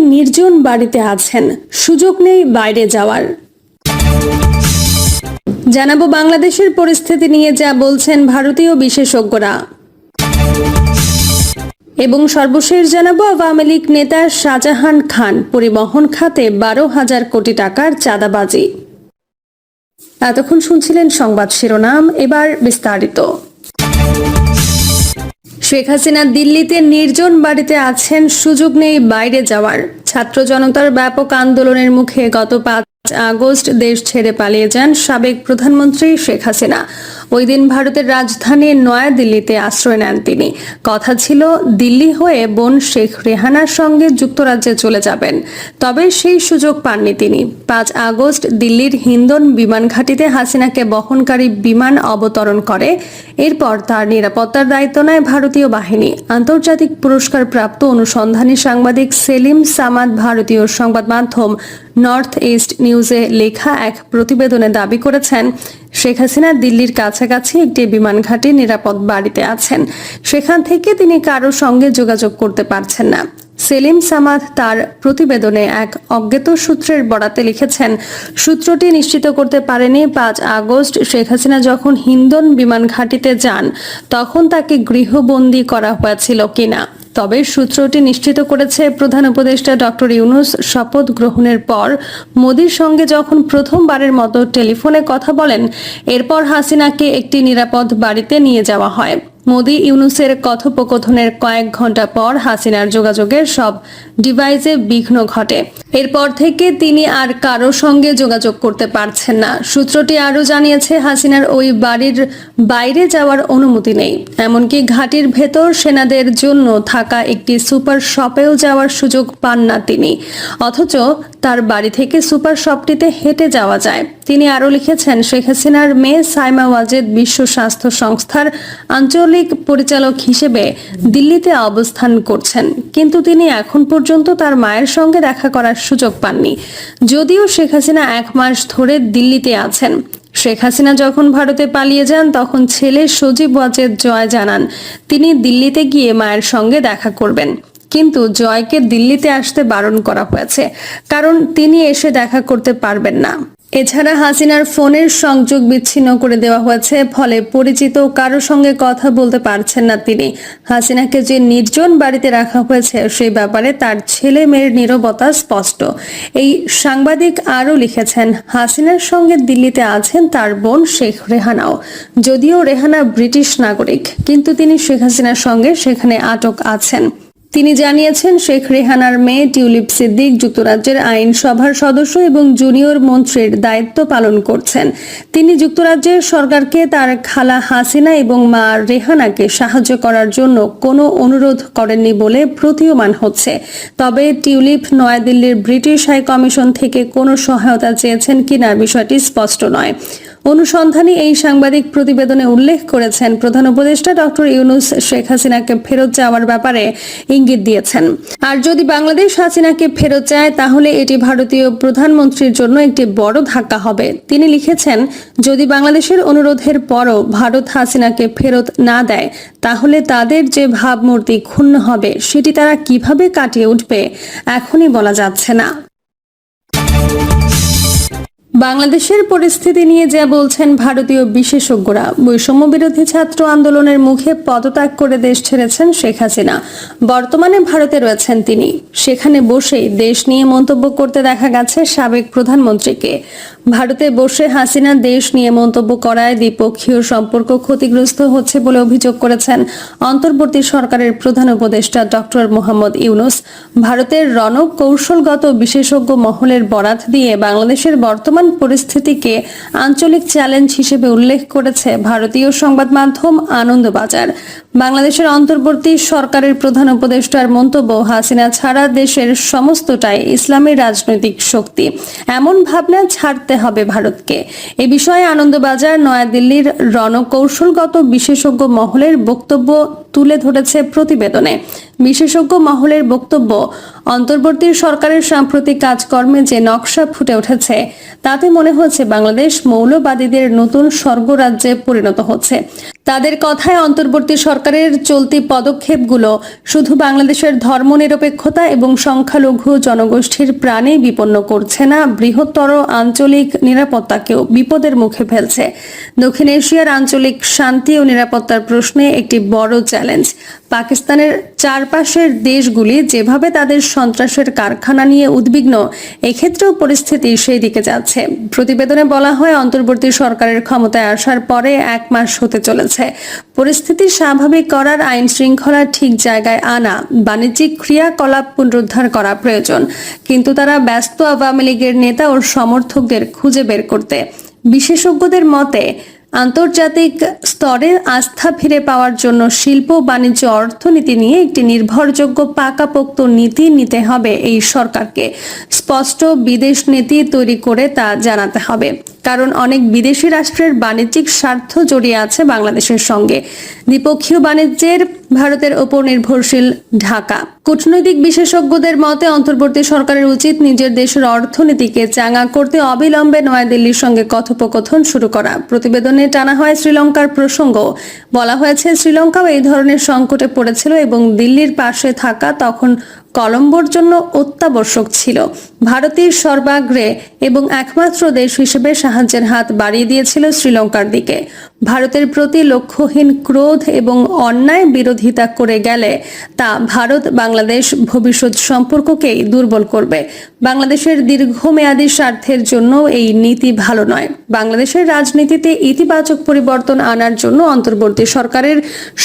নির্জন বাড়িতে আছেন। সুযোগ নেই বাইরে যাওয়ার। জানাব বাংলাদেশের পরিস্থিতি নিয়ে যা বলছেন ভারতীয় বিশেষজ্ঞরা। এবং সর্বশেষ জানাব আওয়ামী লীগ নেতা শাহজাহান খান পরিবহন খাতে বারো হাজার কোটি টাকার চাঁদাবাজি। এতক্ষণ শুনছিলেন সংবাদ শিরোনাম, এবার বিস্তারিত। শেখ হাসিনা দিল্লিতে নির্জন বাড়িতে আছেন, সুযোগ নেই বাইরে যাওয়ার। ছাত্র জনতার ব্যাপক আন্দোলনের মুখে গত পাঁচ আগস্ট দেশ ছেড়ে পালিয়ে যান সাবেক প্রধানমন্ত্রী শেখ হাসিনা। ওই দিন ভারতের রাজধানী নয়াদিল্লিতে আশ্রয় নেন তিনি। কথা ছিল, দিল্লি হয়ে বোন শেখ রেহানার সঙ্গে যুক্তরাজ্যে চলে যাবেন। তবে সেই সুযোগ পাননি তিনি। পাঁচ আগস্ট দিল্লির হিন্দন বিমান ঘাঁটিতে হাসিনাকে বহনকারী বিমান অবতরণ করে। এরপর তার নিরাপত্তার দায়িত্ব নেয় ভারতীয় বাহিনী। আন্তর্জাতিক পুরস্কার প্রাপ্ত অনুসন্ধানী সাংবাদিক সেলিম সামাদ ভারতীয় সংবাদ মাধ্যম নর্থ ইস্ট নিউজে লেখা এক প্রতিবেদনে দাবি করেছেন শেখ হাসিনা দিল্লির কাছাকাছি একটি বিমান ঘাটে নিরাপদ বাড়িতে আছেন। সেখান থেকে তিনি কারোর সঙ্গে যোগাযোগ করতে পারছেন না। সেলিম সামাদ তার প্রতিবেদনে এক অজ্ঞাত সূত্রের বরাতে লিখেছেন, সূত্রটি নিশ্চিত করতে পারেনি, পাঁচ আগস্ট শেখ হাসিনা যখন হিন্দন বিমান ঘাটিতে যান, তখন তাকে গৃহবন্দী করা হয়েছিল কিনা। তবে সূত্রটি নিশ্চিত করেছে, প্রধান উপদেষ্টা ডক্টর ইউনুস শপথ গ্রহণের পর মোদির সঙ্গে যখন প্রথমবারের মতো টেলিফোনে কথা বলেন, এরপর হাসিনাকে একটি নিরাপদ বাড়িতে নিয়ে যাওয়া হয়। মোদি ইউনুসের কথোপকথনের কয়েক ঘণ্টা পর হাসিনার যোগাযোগের সব ডিভাইসে বিঘ্ন ঘটে। এরপর থেকে তিনি আর কারও সঙ্গে যোগাযোগ করতে পারছেন না। সূত্রটি আরও জানিয়েছে, হাসিনার ওই বাড়ির বাইরে যাওয়ার অনুমতি নেই। এমনকি ঘাটির ভেতর সেনাদের জন্য থাকা একটি সুপার শপেও যাওয়ার সুযোগ পান না তিনি। অথচ তার বাড়ি থেকে সুপার শপটিতে হেঁটে যাওয়া যায়। তিনি আরও লিখেছেন, শেখ হাসিনার মেয়ে সাইমা ওয়াজেদ বিশ্ব স্বাস্থ্য সংস্থার আঞ্চলিক পরিচালক হিসেবে দিল্লিতে অবস্থান করছেন। কিন্তু তিনি এখন পর্যন্ত তার মায়ের সঙ্গে দেখা করার সুযোগ পাননি। যদিও শেখ হাসিনা এক মাস ধরে দিল্লিতে আছেন। শেখ হাসিনা যখন ভারতে পালিয়ে যান, তখন ছেলে সজীব ওয়াজেদ জয় জানান, তিনি দিল্লিতে গিয়ে মায়ের সঙ্গে দেখা করবেন। কিন্তু জয়কে দিল্লিতে আসতে বারণ করা হয়েছে, কারণ তিনি এসে দেখা করতে পারবেন না। এছাড়া হাসিনার ফোনের সংযোগ বিচ্ছিন্ন করে দেওয়া হয়েছে, ফলে পরিচিত কারও সঙ্গে কথা বলতে পারছেন না তিনি। হাসিনাকে যে নির্জন বাড়িতে রাখা হয়েছে, সেই ব্যাপারে তার ছেলে মেয়ের নীরবতা স্পষ্ট। এই সাংবাদিক আরও লিখেছেন, হাসিনার সঙ্গে দিল্লিতে আছেন তার বোন শেখ রেহানাও। যদিও রেহানা ব্রিটিশ নাগরিক, কিন্তু তিনি শেখ হাসিনার সঙ্গে সেখানে আটক আছেন। তিনি জানিয়েছেন, শেখ রেহানার মেয়ে টিউলিপ সিদ্দিক যুক্তরাজ্যের আইনসভার সদস্য এবং জুনিয়র মন্ত্রীর দায়িত্ব পালন করছেন। তিনি যুক্তরাজ্যের সরকারকে তার খালা হাসিনা এবং মা রেহানাকে সাহায্য করার জন্য কোনো অনুরোধ করেননি বলে প্রতীয়মান হচ্ছে। তবে টিউলিপ নয়াদিল্লির ব্রিটিশ হাই কমিশন থেকে কোনো সহায়তা চেয়েছেন কিনা বিষয়টি স্পষ্ট নয়। অনুসন্ধানী এই সাংবাদিক প্রতিবেদনে উল্লেখ করেছেন প্রধান উপদেষ্টা ডক্টর ইউনুস শেখ হাসিনাকে ফেরত যাওয়ার ব্যাপারে ইঙ্গিত দিয়েছেন। আর যদি বাংলাদেশ হাসিনাকে ফেরত যায় তাহলে এটি ভারতীয় প্রধানমন্ত্রীর জন্য একটি বড় ধাক্কা হবে। তিনি লিখেছেন, যদি বাংলাদেশের অনুরোধের পরও ভারত হাসিনাকে ফেরত না দেয়, তাহলে তাদের যে ভাবমূর্তি ক্ষুণ্ণ হবে, সেটি তারা কীভাবে কাটিয়ে উঠবে, এখনই বলা যাচ্ছে না। বাংলাদেশের পরিস্থিতি নিয়ে যা বলছেন ভারতীয় বিশেষজ্ঞরা, বৈষম্য বিরোধী ছাত্র আন্দোলনের মুখে পদত্যাগ করে দেশ ছেড়েছেন শেখ হাসিনা। বর্তমানে ভারতে রয়েছেন তিনি। সেখানে বসেই দেশ নিয়ে মন্তব্য করতে দেখা গেছে সাবেক প্রধানমন্ত্রীকে। ভারতে বসে হাসিনা দেশ নিয়ে মন্তব্য করায় দ্বিপক্ষীয় সম্পর্ক ক্ষতিগ্রস্ত হচ্ছে বলে অভিযোগ করেছেন অন্তর্বর্তী সরকারের প্রধান উপদেষ্টা ডক্টর মোহাম্মদ ইউনুস। ভারতের রণক কৌশলগত বিশেষজ্ঞ মহলের বরাত দিয়ে বাংলাদেশের বর্তমান পরিস্থিতিকে আঞ্চলিক চ্যালেঞ্জ হিসেবে উল্লেখ করেছে ভারতীয় সংবাদ মাধ্যম আনন্দবাজার। বাংলাদেশের অন্তর্বর্তী সরকারের প্রধান উপদেষ্টার মন্তব্য, হাসিনা ছাড়া দেশের সমস্তটাই ইসলামী রাজনৈতিক শক্তি। এমন ভাবনা ছাড়তে হবে ভারতকে। এ বিষয়ে আনন্দবাজার, নয়াদিল্লির রণকৌশলগত বিশেষজ্ঞ মহলের বক্তব্য তুলে ধরেছে প্রতিবেদনে। বিশেষজ্ঞ মহলের বক্তব্য, অন্তর্বর্তী সরকারের সাম্প্রতিক কাজকর্মে যে নকশা ফুটে উঠেছে, তাতে মনে হচ্ছে বাংলাদেশ মৌলবাদীদের নতুন স্বর্গরাজ্যে পরিণত হচ্ছে। তাদের কথায় অন্তর্বর্তী সরকারের চলতি পদক্ষেপগুলো শুধু বাংলাদেশের ধর্মনিরপেক্ষতা এবং সংখ্যালঘু জনগোষ্ঠীর প্রাণে বিপন্ন করছে না, বৃহত্তর আঞ্চলিক নিরাপত্তাকেও বিপদের মুখে ফেলছে। দক্ষিণ এশিয়ার আঞ্চলিক শান্তি ও নিরাপত্তার প্রশ্নে একটি বড় চ্যালেঞ্জ। পাকিস্তানের চারপাশের দেশগুলি যেভাবে তাদের সন্ত্রাসের কারখানা নিয়ে উদ্বিগ্ন, এক্ষেত্রেও পরিস্থিতি সেই দিকে যাচ্ছে। প্রতিবেদনে বলা হয়, অন্তর্বর্তী সরকারের ক্ষমতায় আসার পরে এক মাস হতে চলেছে। পরিস্থিতি স্বাভাবিক করার আইন শৃঙ্খলা ঠিক জায়গায় আনা, বাণিজ্যিক ক্রিয়াকলাপ পুনরুদ্ধার করা প্রয়োজন। কিন্তু তারা ব্যস্ত আওয়ামী লীগের নেতা ও সমর্থকদের খুঁজে বের করতে। বিশেষজ্ঞদের মতে আন্তর্জাতিক স্তরে আস্থা ফিরে পাওয়ার জন্য শিল্প, বাণিজ্য, অর্থনীতি নিয়ে একটি নির্ভরযোগ্য পাকাপোক্ত নীতি নিতে হবে এই সরকারকে। স্পষ্ট বিদেশ নীতি তৈরি করে তা জানাতে হবে। কারণ অনেক বিদেশি রাষ্ট্রের বাণিজ্যিক স্বার্থ জড়িয়ে আছে বাংলাদেশের সঙ্গে। দ্বিপক্ষীয় বাণিজ্যের ভারতের ওপর নির্ভরশীল ঢাকা। কূটনৈতিক বিশেষজ্ঞদের মতে, অন্তর্বর্তী সরকারের উচিত নিজের দেশের অর্থনীতিকে চাঙা করতে অবিলম্বে নয়াদিল্লির সঙ্গে কথোপকথন শুরু করা। প্রতিবেদনে টানা হয়, শ্রীলঙ্কার প্রসঙ্গ, বলা হয়েছে, শ্রীলঙ্কাও এই ধরনের সংকটে পড়েছিল এবং দিল্লির পাশে থাকা তখন কলম্বোর জন্য অত্যাবশ্যক ছিল। ভারতের সর্বাগ্রে এবং একমাত্র দেশ হিসেবে সাহায্যের হাত বাড়িয়ে দিয়েছিল শ্রীলঙ্কার দিকে। ভারতের প্রতি লক্ষ্যহীন ক্রোধ এবং অন্যায় বিরোধিতা করে গেলে তা ভারত বাংলাদেশ ভবিষ্যৎ সম্পর্ককেই দুর্বল করবে। বাংলাদেশের দীর্ঘমেয়াদী স্বার্থের জন্য এই নীতি ভালো নয়। বাংলাদেশের রাজনীতিতে ইতিবাচক পরিবর্তন আনার জন্য অন্তর্বর্তী সরকারের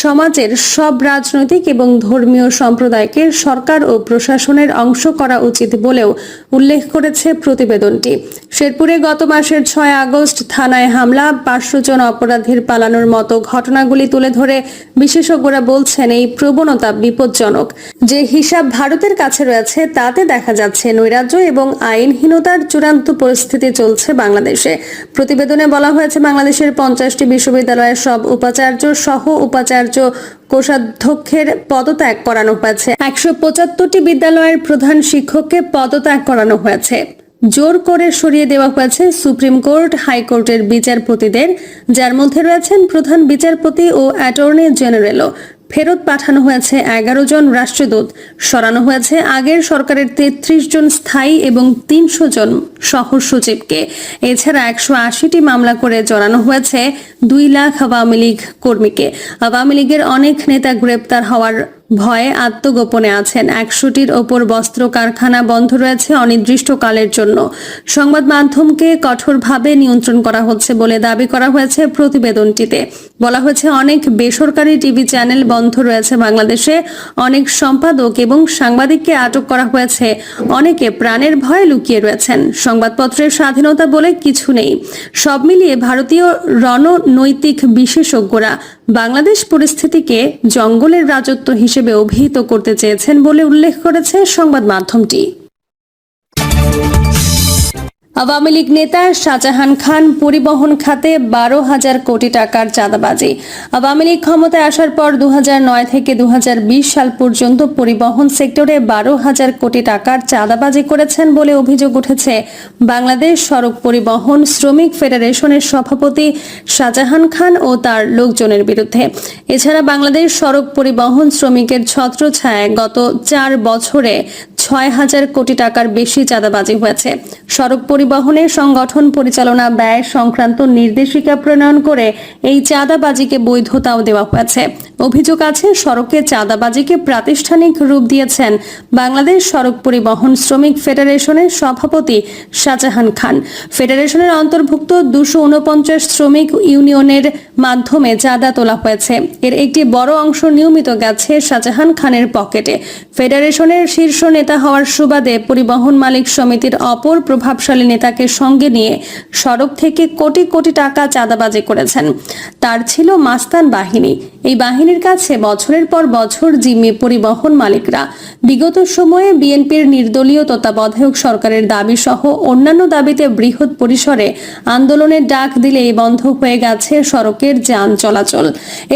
সমাজের সব রাজনৈতিক এবং ধর্মীয় সম্প্রদায়কে সরকার ও প্রশাসনের অংশ করা উচিত বলেও উল্লেখ করেছে প্রতিবেদনটি। শেরপুরে গত মাসের ছয় আগস্ট থানায় হামলা। পাঁচশো জন অপরাধীর পালানোর মতো ঘটনাগুলি তুলে ধরে বিশেষজ্ঞরা বলছেন এই প্রবণতা বিপজ্জনক। যে হিসাব ভারতের কাছে রয়েছে, তাতে দেখা যাচ্ছে নৈরাজ্য এবং আইনহীনতার চূড়ান্ত পরিস্থিতি চলছে বাংলাদেশে। প্রতিবেদনে বলা হয়েছে, বাংলাদেশের পঞ্চাশটি বিশ্ববিদ্যালয়ের সব উপাচার্য সহ উপাচার্য কোষাধ্যক্ষের পদত্যাগ করানো হয়েছে। একশো পঁচাত্তরটি বিদ্যালয়ের প্রধান শিক্ষককে পদত্যাগ করানো হয়েছে। জোর করে সরিয়ে দেওয়া হয়েছে সুপ্রিম কোর্ট, হাইকোর্টের বিচারপতিদের, যার মধ্যে রয়েছেন প্রধান বিচারপতি ও অ্যাটর্নি জেনারেলও। ফেরত পাঠানো হয়েছে এগারো জন রাষ্ট্রদূত। সরানো হয়েছে আগের সরকারের তেত্রিশ জন স্থায়ী এবং তিনশো জন সহ সচিবকে এছাড়া একশো আশিটি মামলা করে জড়ানো হয়েছে দুই লাখ আওয়ামী লীগ কর্মীকে। আওয়ামী লীগের অনেক নেতা গ্রেপ্তার হওয়ার ভয়ে আত্মগোপনে আছেন। একশোটির ওপর বস্ত্র কারখানা বন্ধ রয়েছে অনির্দিষ্টকালের জন্য। সংবাদ মাধ্যমকে কঠোরভাবে নিয়ন্ত্রণ করা হচ্ছে বলে দাবি করা হয়েছে প্রতিবেদনটিতে। বলা হয়েছে, অনেক বেসরকারি টিভি চ্যানেল বন্ধ রয়েছে বাংলাদেশে। অনেক সম্পাদক এবং সাংবাদিককে আটক করা হয়েছে। অনেকে প্রাণের ভয়ে লুকিয়ে রয়েছেন। সংবাদপত্রের স্বাধীনতা বলে কিছু নেই। সব মিলিয়ে ভারতীয় রণনৈতিক বিশেষজ্ঞরা বাংলাদেশ পরিস্থিতিকে জঙ্গলের রাজত্ব হিসেবে অভিহিত করতে চেয়েছেন বলে উল্লেখ করেছে সংবাদ মাধ্যমটি। আওয়ামী লীগ নেতা শাহজাহান খান পরিবহন খাতে বারো হাজার কোটি টাকার চাঁদাবাজি। আওয়ামী লীগ ক্ষমতায় আসার পর দুহাজার নয় থেকে দুহাজার বিশ সাল পর্যন্ত পরিবহন সেক্টরে বারো হাজার কোটি টাকার চাঁদাবাজি করেছেন বলে অভিযোগ উঠেছে। বাংলাদেশ সড়ক পরিবহন শ্রমিক ফেডারেশনের সভাপতি শাহজাহান খান ও তার লোকজনের বিরুদ্ধে। এছাড়া বাংলাদেশ সড়ক পরিবহন শ্রমিকের ছত্রছায়ায় গত চার বছরে ছয় হাজার কোটি টাকার বেশি চাঁদাবাজি হয়েছে। সড়ক পরিবহনের সংগঠন পরিচালনা ব্যয় সংক্রান্ত নির্দেশিকা প্রণয়ন করে এই চাঁদাবাজিকে বৈধতাও দেওয়া হয়েছে। অভিযোগ আছে, সড়কে চাঁদাবাজিকে প্রাতিষ্ঠানিক রূপ দিয়েছেন বাংলাদেশ সড়ক পরিবহন শ্রমিক ফেডারেশনের সভাপতি শাহজাহান খান। ফেডারেশনের অন্তর্ভুক্ত দুশো উনপঞ্চাশ শ্রমিক ইউনিয়নের মাধ্যমে চাঁদা তোলা হয়েছে। এর একটি বড় অংশ নিয়মিত গেছে শাহজাহান খানের পকেটে। ফেডারেশনের শীর্ষ নেতা হওয়ার সুবাদে পরিবহন মালিক সমিতির অপর প্রভাবশালী নেতাকে সঙ্গে নিয়ে সড়ক থেকে কোটি কোটি টাকা চাঁদাবাজি করেছেন। তার ছিল মাস্তান বাহিনী। এই বাহিনীর কাছে বছরের পর বছর জিম্মি পরিবহন মালিকরা। বিগত সময়ে বিএনপির নির্দলীয় তত্ত্বাবধায়ক সরকারের দাবি সহ অন্যান্য দাবিতে বৃহৎ পরিসরে আন্দোলনের ডাক দিলে এই বন্ধ হয়ে গেছে সড়কের যান চলাচল।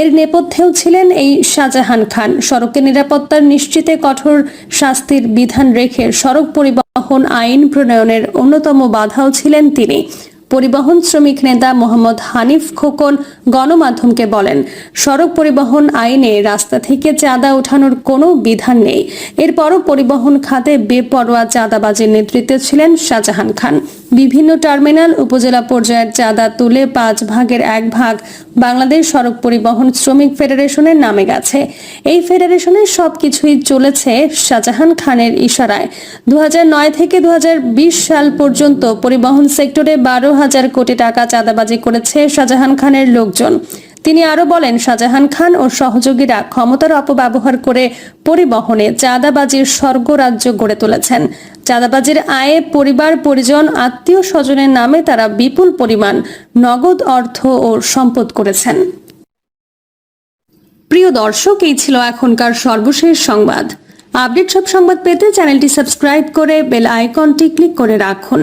এর নেপথ্যেও ছিলেন এই শাহজাহান খান। সড়কের নিরাপত্তার নিশ্চিতে কঠোর শাস্তির বিধান রেখে সড়ক পরিবহন আইন প্রণয়নের অন্যতম বাধাও ছিলেন তিনি। পরিবহন শ্রমিক নেতা মোহাম্মদ হানিফ খোকন গণমাধ্যমকে বলেন, সড়ক পরিবহন আইনে রাস্তা থেকে চাঁদা ওঠানোর কোনো বিধান নেই। এরপরও পরিবহন খাতে বেপরোয়া চাঁদাবাজির নেতৃত্বে ছিলেন শাহজাহান খান। বিভিন্ন টার্মিনাল উপজেলা পর্যায়ের চাঁদা তুলে পাঁচ ভাগের এক ভাগ বাংলাদেশ সড়ক পরিবহন শ্রমিক ফেডারেশনের নামে গেছে। এই ফেডারেশনের সবকিছুই চলেছে শাহজাহান খানের ইশারায়। দু হাজার নয় থেকে দু হাজার বিশ সাল পর্যন্ত পরিবহন সেক্টরে বারো হাজার কোটি টাকা চাঁদাবাজি করেছে শাহজাহান খানের লোকজন। তিনি আরও বলেন, শাহজাহান খান ও সহযোগীরা ক্ষমতার অপব্যবহার করে পরিবহনে চাঁদাবাজির স্বর্গরাজ্য গড়ে তুলেছেন। চাঁদাবাজির আয়ে পরিবার, পরিজন, আত্মীয় স্বজনের নামে তারা বিপুল পরিমাণ নগদ অর্থ ও সম্পদ করেছেন। প্রিয় দর্শক, এই ছিল এখনকার সর্বশেষ সংবাদ। আপডেট সব সংবাদ পেতে চ্যানেলটি সাবস্ক্রাইব করে বেল আইকনটি ক্লিক করে রাখুন।